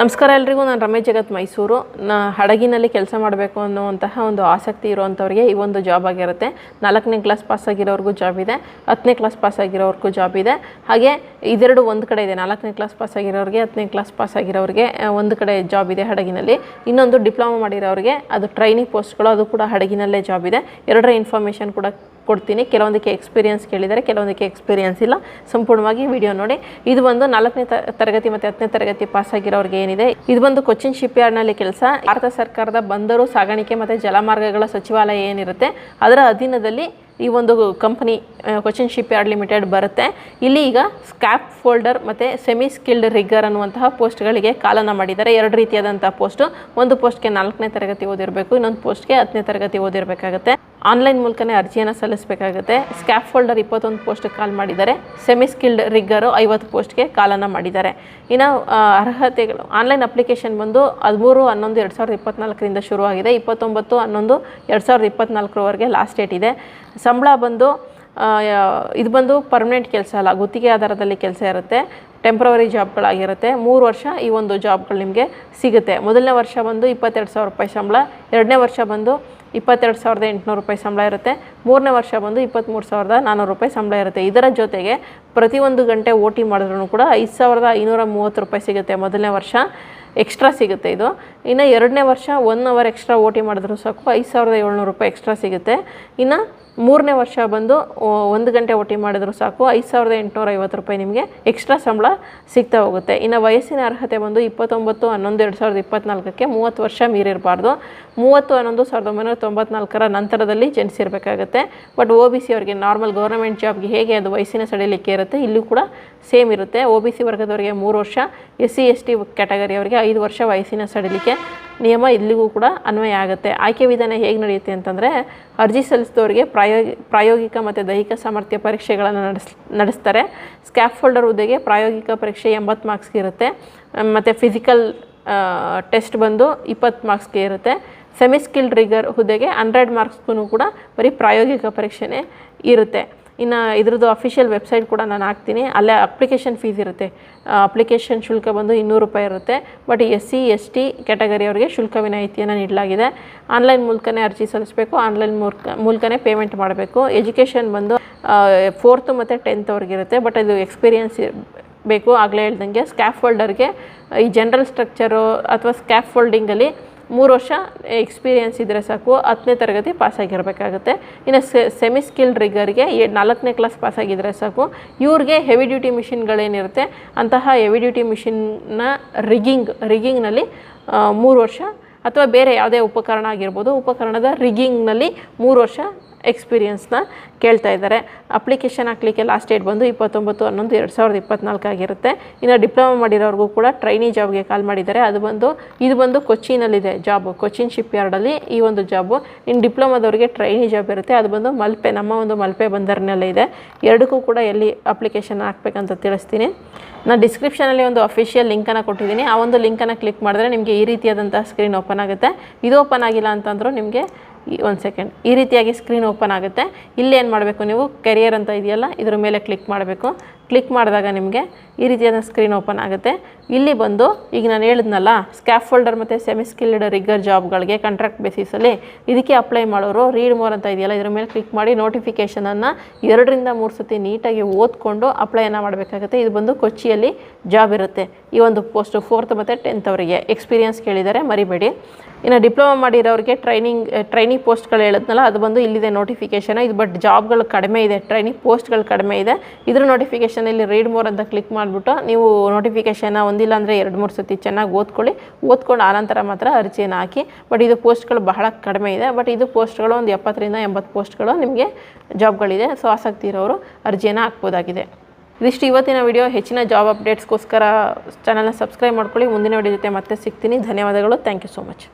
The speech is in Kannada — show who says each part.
Speaker 1: ನಮಸ್ಕಾರ ಎಲ್ರಿಗೂ, ನಾನು ರಮೇಶ್ ಜಗತ್ ಮೈಸೂರು. ನಾ ಹಡಗಿನಲ್ಲಿ ಕೆಲಸ ಮಾಡಬೇಕು ಅನ್ನುವಂತಹ ಒಂದು ಆಸಕ್ತಿ ಇರುವಂಥವ್ರಿಗೆ ಈ ಒಂದು ಜಾಬ್ ಆಗಿರುತ್ತೆ. ನಾಲ್ಕನೇ ಕ್ಲಾಸ್ ಪಾಸ್ ಆಗಿರೋರ್ಗೂ ಜಾಬ್ ಇದೆ, ಹತ್ತನೇ ಕ್ಲಾಸ್ ಪಾಸ್ ಆಗಿರೋರ್ಗೂ ಜಾಬ್ ಇದೆ. ಹಾಗೆ ಇದೆರಡು ಒಂದು ಕಡೆ ಇದೆ, ನಾಲ್ಕನೇ ಕ್ಲಾಸ್ ಪಾಸ್ ಆಗಿರೋರಿಗೆ, ಹತ್ತನೇ ಕ್ಲಾಸ್ ಪಾಸ್ ಆಗಿರೋರಿಗೆ ಒಂದು ಕಡೆ ಜಾಬ್ ಇದೆ ಹಡಗಿನಲ್ಲಿ. ಇನ್ನೊಂದು ಡಿಪ್ಲೊಮಾ ಮಾಡಿರೋರಿಗೆ ಅದು ಟ್ರೈನಿಂಗ್ ಪೋಸ್ಟ್ಗಳು, ಅದು ಕೂಡ ಹಡಗಿನಲ್ಲೇ ಜಾಬ್ ಇದೆ. ಎರಡರ ಇನ್ಫಾರ್ಮೇಷನ್ ಕೂಡ ಕೊಡ್ತೀನಿ. ಕೆಲವೊಂದಕ್ಕೆ ಎಕ್ಸ್ಪೀರಿಯನ್ಸ್ ಕೇಳಿದರೆ ಕೆಲವೊಂದಕ್ಕೆ ಎಕ್ಸ್ಪೀರಿಯನ್ಸ್ ಇಲ್ಲ. ಸಂಪೂರ್ಣವಾಗಿ ವಿಡಿಯೋ ನೋಡಿ. ಇದು ಬಂದು ನಾಲ್ಕನೇ ತರಗತಿ ಮತ್ತು ಹತ್ತನೇ ತರಗತಿ ಪಾಸ್ ಆಗಿರೋರಿಗೆ ಏನಿದೆ? ಇದು ಬಂದು ಕೊಚ್ಚಿನ್ ಶಿಪ್ ಯಾರ್ಡ್ನಲ್ಲಿ ಕೆಲಸ. ಭಾರತ ಸರ್ಕಾರದ ಬಂದರು, ಸಾಗಾಣಿಕೆ ಮತ್ತು ಜಲಮಾರ್ಗಗಳ ಸಚಿವಾಲಯ ಏನಿರುತ್ತೆ? ಅದರ ಅಧೀನದಲ್ಲಿ ಈ ಒಂದು company Cochin ship yard limited ಬರುತ್ತೆ. ಇಲ್ಲಿ ಈಗ ಸ್ಕ್ಯಾಪ್ ಫೋಲ್ಡರ್ ಮತ್ತು ಸೆಮಿ ಸ್ಕಿಲ್ಡ್ ರಿಗ್ಗರ್ ಅನ್ನುವಂತಹ ಪೋಸ್ಟ್ಗಳಿಗೆ ಕಾಲನ ಮಾಡಿದ್ದಾರೆ. ಎರಡು ರೀತಿಯಾದಂಥ ಪೋಸ್ಟು ಒಂದು ಪೋಸ್ಟ್ಗೆ ನಾಲ್ಕನೇ ತರಗತಿ ಓದಿರಬೇಕು, ಇನ್ನೊಂದು ಪೋಸ್ಟ್ಗೆ ಹತ್ತನೇ ತರಗತಿ ಓದಿರಬೇಕಾಗುತ್ತೆ. ಆನ್ಲೈನ್ ಮೂಲಕನೇ ಅರ್ಜಿಯನ್ನು ಸಲ್ಲಿಸಬೇಕಾಗುತ್ತೆ. ಸ್ಕ್ಯಾಪ್ ಫೋಲ್ಡರ್ ಇಪ್ಪತ್ತೊಂದು ಪೋಸ್ಟ್ ಕಾಲ್ ಮಾಡಿದ್ದಾರೆ. ಸೆಮಿ ಸ್ಕಿಲ್ಡ್ ರಿಗ್ಗರು ಐವತ್ತು ಪೋಸ್ಟ್ಗೆ ಕಾಲನ್ನು ಮಾಡಿದ್ದಾರೆ. ಇನ್ನು ಅರ್ಹತೆಗಳು ಆನ್ಲೈನ್ ಅಪ್ಲಿಕೇಶನ್ ಬಂದು ಹದಿಮೂರು, ಹನ್ನೊಂದು, ಎರಡು ಸಾವಿರದ ಇಪ್ಪತ್ತ್ನಾಲ್ಕರಿಂದ ಶುರುವಾಗಿದೆ. ಇಪ್ಪತ್ತೊಂಬತ್ತು, ಹನ್ನೊಂದು, ಎರಡು ಸಾವಿರದ ಇಪ್ಪತ್ತ್ನಾಲ್ಕರವರೆಗೆ ಲಾಸ್ಟ್ ಡೇಟ್ ಇದೆ. ಸಂಬಳ ಬಂದು ಇದು ಬಂದು ಪರ್ಮನೆಂಟ್ ಕೆಲಸ ಅಲ್ಲ, ಗುತ್ತಿಗೆ ಆಧಾರದಲ್ಲಿ ಕೆಲಸ ಇರುತ್ತೆ ಟೆಂಪ್ರವರಿ ಜಾಬ್ಗಳಾಗಿರುತ್ತೆ ಮೂರು ವರ್ಷ ಈ ಒಂದು ಜಾಬ್ಗಳು ನಿಮಗೆ ಸಿಗುತ್ತೆ. ಮೊದಲನೇ ವರ್ಷ ಬಂದು ಇಪ್ಪತ್ತೆರಡು ಸಾವಿರ ರೂಪಾಯಿ ಸಂಬಳ, ಎರಡನೇ ವರ್ಷ ಬಂದು ಇಪ್ಪತ್ತೆರಡು ಸಾವಿರದ ಎಂಟುನೂರು ರೂಪಾಯಿ ಸಂಬಳ ಇರುತ್ತೆ. ಮೂರನೇ ವರ್ಷ ಬಂದು ಇಪ್ಪತ್ತ್ಮೂರು ಸಾವಿರದ ನಾನ್ನೂರು ರೂಪಾಯಿ ಸಂಬಳ ಇರುತ್ತೆ. ಇದರ ಜೊತೆಗೆ ಪ್ರತಿಯೊಂದು ಗಂಟೆ ಓ ಟಿ ಮಾಡಿದ್ರೂ ಕೂಡ ಐದು ಸಾವಿರದ ಐನೂರ ಮೂವತ್ತು ರೂಪಾಯಿ ಸಿಗುತ್ತೆ ಮೊದಲನೇ ವರ್ಷ. ಎಕ್ಸ್ಟ್ರಾ ಸಿಗುತ್ತೆ ಇದು. ಇನ್ನು ಎರಡನೇ ವರ್ಷ one hour extra O T ಮಾಡಿದ್ರು ಸಾಕು, ಐದು ಸಾವಿರದ ಏಳ್ನೂರು ರೂಪಾಯಿ ಎಕ್ಸ್ಟ್ರಾ ಸಿಗುತ್ತೆ. ಇನ್ನು ಮೂರನೇ ವರ್ಷ ಬಂದು ಒಂದು ಗಂಟೆ ಓಟಿ ಟಿ ಮಾಡಿದ್ರು ಸಾಕು, ಐದು ಸಾವಿರದ ಎಂಟುನೂರ ಐವತ್ತು ರೂಪಾಯಿ ನಿಮಗೆ ಎಕ್ಸ್ಟ್ರಾ ಸಂಬಳ ಸಿಗ್ತಾ ಹೋಗುತ್ತೆ. ಇನ್ನು ವಯಸ್ಸಿನ ಅರ್ಹತೆ ಬಂದು ಇಪ್ಪತ್ತೊಂಬತ್ತು, ಹನ್ನೊಂದು, ಎರಡು ಸಾವಿರದ ಇಪ್ಪತ್ನಾಲ್ಕಕ್ಕೆ ಮೂವತ್ತು ವರ್ಷ ಮೀರಿರಬಾರ್ದು. ಮೂವತ್ತು, ಹನ್ನೊಂದು, ಸಾವಿರದ ಒಂಬೈನೂರ ತೊಂಬತ್ನಾಲ್ಕರ ನಂತರದಲ್ಲಿ ಜನಿಸಿರಬೇಕಾಗುತ್ತೆ ಬಟ್ ಓ ಬಿ ಸಿ ಅವರಿಗೆ ನಾರ್ಮಲ್ ಗೌರ್ಮೆಂಟ್ ಜಾಬ್ಗೆ ಹೇಗೆ ಅದು ವಯಸ್ಸಿನ ಸಡಿಲಿಕೆ ಇರುತ್ತೆ, ಇಲ್ಲೂ ಕೂಡ ಸೇಮ್ ಇರುತ್ತೆ. ಓ ಬಿ ಸಿ ವರ್ಗದವರಿಗೆ ಮೂರು ವರ್ಷ, ಎಸ್ ಸಿ, ಎಸ್ ಟಿ ಕ್ಯಾಟಗರಿಯವರಿಗೆ ಐದು ವರ್ಷ ವಯಸ್ಸಿನ ಸಡಿಲಿಕೆ. ನಿಯಮ ಇಲ್ಲಿಗೂ ಕೂಡ ಅನ್ವಯ ಆಗುತ್ತೆ. ಆಯ್ಕೆ ವಿಧಾನ ಹೇಗೆ ನಡೆಯುತ್ತೆ ಅಂತಂದರೆ ಅರ್ಜಿ ಸಲ್ಲಿಸಿದವರಿಗೆ ಪ್ರಾಯೋಗಿ ಪ್ರಾಯೋಗಿಕ ಮತ್ತು ದೈಹಿಕ ಸಾಮರ್ಥ್ಯ ಪರೀಕ್ಷೆಗಳನ್ನು ನಡೆಸ್, ನಡೆಸ್ತಾರೆ. ಸ್ಕ್ಯಾಪ್ ಫೋಲ್ಡರ್ ಹುದ್ದೆಗೆ ಪ್ರಾಯೋಗಿಕ ಪರೀಕ್ಷೆ ಎಂಬತ್ತು ಮಾರ್ಕ್ಸ್ಗೆ ಇರುತ್ತೆ. ಮತ್ತು ಫಿಸಿಕಲ್ ಟೆಸ್ಟ್ ಬಂದು ಇಪ್ಪತ್ತು ಮಾರ್ಕ್ಸ್ಗೆ ಇರುತ್ತೆ. ಸೆಮಿ ಸ್ಕಿಲ್ಡ್ ರಿಗರ್ ಹುದ್ದೆಗೆ ಹಂಡ್ರೆಡ್ ಮಾರ್ಕ್ಸ್ಗೂ ಕೂಡ ಬರೀ ಪ್ರಾಯೋಗಿಕ ಪರೀಕ್ಷೆನೇ ಇರುತ್ತೆ. ಇನ್ನು ಇದ್ರದ್ದು ಅಫಿಷಿಯಲ್ ವೆಬ್ಸೈಟ್ ಕೂಡ ನಾನು ಹಾಕ್ತೀನಿ. ಅಲ್ಲೇ ಅಪ್ಲಿಕೇಶನ್ ಫೀಸ್ ಇರುತ್ತೆ. ಅಪ್ಲಿಕೇಶನ್ ಶುಲ್ಕ ಬಂದು ಇನ್ನೂರು ರೂಪಾಯಿ ಇರುತ್ತೆ. But S C S T ಕ್ಯಾಟಗರಿಯವರಿಗೆ ಶುಲ್ಕ ವಿನಾಯಿತಿಯನ್ನು ನೀಡಲಾಗಿದೆ. ಆನ್ಲೈನ್ ಮೂಲಕನೇ ಅರ್ಜಿ ಸಲ್ಲಿಸಬೇಕು. ಆನ್ಲೈನ್ ಮೂಲಕ, ಮೂಲಕನೇ ಪೇಮೆಂಟ್ ಮಾಡಬೇಕು. ಎಜುಕೇಷನ್ ಬಂದು ಫೋರ್ತು ಮತ್ತು ಟೆಂತ್ ಅವ್ರಿಗಿರುತ್ತೆ ಬಟ್ ಅದು ಎಕ್ಸ್ಪೀರಿಯನ್ಸ್ ಬೇಕು ಆಗಲೇ ಹೇಳ್ದಂಗೆ ಸ್ಕ್ಯಾಫ್ ಫೋಲ್ಡರ್ಗೆ ಈ ಜನರಲ್ ಸ್ಟ್ರಕ್ಚರು ಅಥವಾ ಸ್ಕ್ಯಾಫ್ ಫೋಲ್ಡಿಂಗಲ್ಲಿ ಮೂರು ವರ್ಷ ಎಕ್ಸ್ಪೀರಿಯನ್ಸ್ ಇದ್ದರೆ ಸಾಕು, ಹತ್ತನೇ ತರಗತಿ ಪಾಸಾಗಿರಬೇಕಾಗುತ್ತೆ ಇನ್ನು ಸೆಮಿ ಸ್ಕಿಲ್ ರಿಗರ್ಗೆ ನಾಲ್ಕನೇ ಕ್ಲಾಸ್ ಪಾಸಾಗಿದ್ದರೆ ಸಾಕು. ಇವ್ರಿಗೆ ಹೆವಿ ಡ್ಯೂಟಿ ಮಿಷಿನ್ಗಳೇನಿರುತ್ತೆ ಅಂತಹ ಹೆವಿ ಡ್ಯೂಟಿ ಮಿಷಿನ್ನ ರಿಗಿಂಗ್ ರಿಗಿಂಗ್ನಲ್ಲಿ ಮೂರು ವರ್ಷ, ಅಥವಾ ಬೇರೆ ಯಾವುದೇ ಉಪಕರಣ ಆಗಿರ್ಬೋದು, ಉಪಕರಣದ ರಿಗಿಂಗ್ನಲ್ಲಿ ಮೂರು ವರ್ಷ ಎಕ್ಸ್ಪೀರಿಯನ್ಸ್ನ ಕೇಳ್ತಾ ಇದ್ದಾರೆ. ಅಪ್ಲಿಕೇಶನ್ ಹಾಕ್ಲಿಕ್ಕೆ ಲಾಸ್ಟ್ ಡೇಟ್ ಬಂದು ಇಪ್ಪತ್ತೊಂಬತ್ತು, ಹನ್ನೊಂದು, ಎರಡು ಸಾವಿರದ ಇಪ್ಪತ್ನಾಲ್ಕು ಆಗಿರುತ್ತೆ. ಇನ್ನು ಡಿಪ್ಲೊಮಾ ಮಾಡಿರೋರಿಗೂ ಕೂಡ ಟ್ರೈನಿ ಜಾಬ್ಗೆ ಕಾಲ್ ಮಾಡಿದ್ದಾರೆ. ಅದು ಬಂದು, ಇದು ಬಂದು ಕೊಚ್ಚಿನಲ್ಲಿದೆ ಜಾಬು ಕೊಚ್ಚಿನ್ ಶಿಪ್ ಯಾರ್ಡಲ್ಲಿ ಈ ಒಂದು ಜಾಬು ಇನ್ನು ಡಿಪ್ಲೊಮಾದವರಿಗೆ ಟ್ರೈನಿ ಜಾಬ್ ಇರುತ್ತೆ. ಅದು ಬಂದು ಮಲ್ಪೆ, ನಮ್ಮ ಒಂದು ಮಲ್ಪೆ ಬಂದರಿನಲ್ಲೇ ಇದೆ. ಎರಡಕ್ಕೂ ಕೂಡ ಎಲ್ಲಿ ಅಪ್ಲಿಕೇಶನ್ ಹಾಕ್ಬೇಕಂತ ತಿಳಿಸ್ತೀನಿ. ನಾನು ಡಿಸ್ಕ್ರಿಪ್ಷನಲ್ಲಿ ಒಂದು ಅಫಿಷಿಯಲ್ ಲಿಂಕನ್ನು ಕೊಟ್ಟಿದ್ದೀನಿ. ಆ ಒಂದು ಲಿಂಕನ್ನು ಕ್ಲಿಕ್ ಮಾಡಿದ್ರೆ ನಿಮಗೆ ಈ ರೀತಿಯಾದಂಥ ಸ್ಕ್ರೀನ್ ಓಪನ್ ಆಗುತ್ತೆ. ಇದು ಓಪನ್ ಆಗಿಲ್ಲ ಅಂತಂದರೂ ನಿಮಗೆ ಒಂದು ಸೆಕೆಂಡ್ ಈ ರೀತಿಯಾಗಿ ಸ್ಕ್ರೀನ್ ಓಪನ್ ಆಗುತ್ತೆ. ಇಲ್ಲಿ ಏನು ಮಾಡಬೇಕು ನೀವು? ಕೆರಿಯರ್ ಅಂತ ಇದೆಯಲ್ಲ, ಇದ್ರ ಮೇಲೆ ಕ್ಲಿಕ್ ಮಾಡಬೇಕು. ಕ್ಲಿಕ್ ಮಾಡಿದಾಗ ನಿಮಗೆ ಈ ರೀತಿಯಾದ ಸ್ಕ್ರೀನ್ ಓಪನ್ ಆಗುತ್ತೆ. ಇಲ್ಲಿ ಬಂದು ಈಗ ನಾನು ಹೇಳಿದ್ನಲ್ಲ ಸ್ಕ್ಯಾಪ್ ಫೋಲ್ಡರ್ ಮತ್ತು ಸೆಮಿ ಸ್ಕಿಲ್ಡ್ ರಿಗ್ಗರ್ ಜಾಬ್ಗಳಿಗೆ ಕಾಂಟ್ರಾಕ್ಟ್ ಬೇಸಿಸಲ್ಲಿ ಇದಕ್ಕೆ ಅಪ್ಲೈ ಮಾಡೋರು ರೀಡ್ ಮೋರ್ ಅಂತ ಇದೆಯಲ್ಲ, ಇದ್ರ ಮೇಲೆ ಕ್ಲಿಕ್ ಮಾಡಿ ನೋಟಿಫಿಕೇಷನನ್ನು ಎರಡರಿಂದ ಮೂರು ಸತಿ ನೀಟಾಗಿ ಓದ್ಕೊಂಡು ಅಪ್ಲೈನ ಮಾಡಬೇಕಾಗುತ್ತೆ. ಇದು ಬಂದು ಕೊಚ್ಚಿಯಲ್ಲಿ ಜಾಬ್ ಇರುತ್ತೆ. ಈ ಒಂದು ಪೋಸ್ಟು ಫೋರ್ತ್ ಮತ್ತು ಟೆಂತ್ ಅವರಿಗೆ. ಎಕ್ಸ್ಪೀರಿಯನ್ಸ್ ಕೇಳಿದ್ದಾರೆ ಮರಿಬೇಡಿ. ಇನ್ನು ಡಿಪ್ಲೊಮಾ ಮಾಡಿರೋರಿಗೆ ಟ್ರೈನಿಂಗ್ ಟ್ರೈನಿಂಗ್ ಪೋಸ್ಟ್ಗಳು ಹೇಳಿದ್ನಲ್ಲ, ಅದು ಬಂದು ಇಲ್ಲಿದೆ ನೋಟಿಫಿಕೇಷನ್ ಇದು ಬಟ್ ಜಾಬ್ಗಳು ಕಡಿಮೆ ಇದೆ ಟ್ರೈನಿಂಗ್ ಪೋಸ್ಟ್ಗಳು ಕಡಿಮೆ ಇದೆ. ಇದ್ರ ನೋಟಿಫಿಕೇಷನ್ ಇಲ್ಲಿ ರೀಡ್ ಮೋರ್ ಅಂತ ಕ್ಲಿಕ್ ಮಾಡಿಬಿಟ್ಟು ನೀವು ನೋಟಿಫಿಕೇಷನ್ನ ಒಂದಿಲ್ಲ ಅಂದರೆ ಎರಡು ಮೂರು ಸತಿ ಚೆನ್ನಾಗಿ ಓದ್ಕೊಳ್ಳಿ. ಓದ್ಕೊಂಡು ಆನಂತರ ಮಾತ್ರ ಅರ್ಜಿಯನ್ನು ಹಾಕಿ ಬಟ್ ಇದು ಪೋಸ್ಟ್ಗಳು ಬಹಳ ಕಡಿಮೆ ಇದೆ. ಬಟ್ ಇದು ಪೋಸ್ಟ್ಗಳು ಒಂದು ಎಪ್ಪತ್ತರಿಂದ ಎಂಬತ್ತು ಪೋಸ್ಟ್ಗಳು ನಿಮಗೆ ಜಾಬ್ಗಳಿದೆ ಸೊ ಆಸಕ್ತಿ ಇರೋರು ಅರ್ಜಿಯನ್ನು ಹಾಕ್ಬೋದಾಗಿದೆ. ಇದಿಷ್ಟು ಇವತ್ತಿನ ವಿಡಿಯೋ ಹೆಚ್ಚಿನ ಜಾಬ್ ಅಪ್ಡೇಟ್ಸ್ಗೋಸ್ಕರ ಚಾನಲ್ನ ಸಬ್ಸ್ಕ್ರೈಬ್ ಮಾಡ್ಕೊಳ್ಳಿ. ಮುಂದಿನ ವಿಡಿಯೋ ಜೊತೆ ಮತ್ತೆ ಸಿಗ್ತೀನಿ. ಧನ್ಯವಾದಗಳು. Thank you so much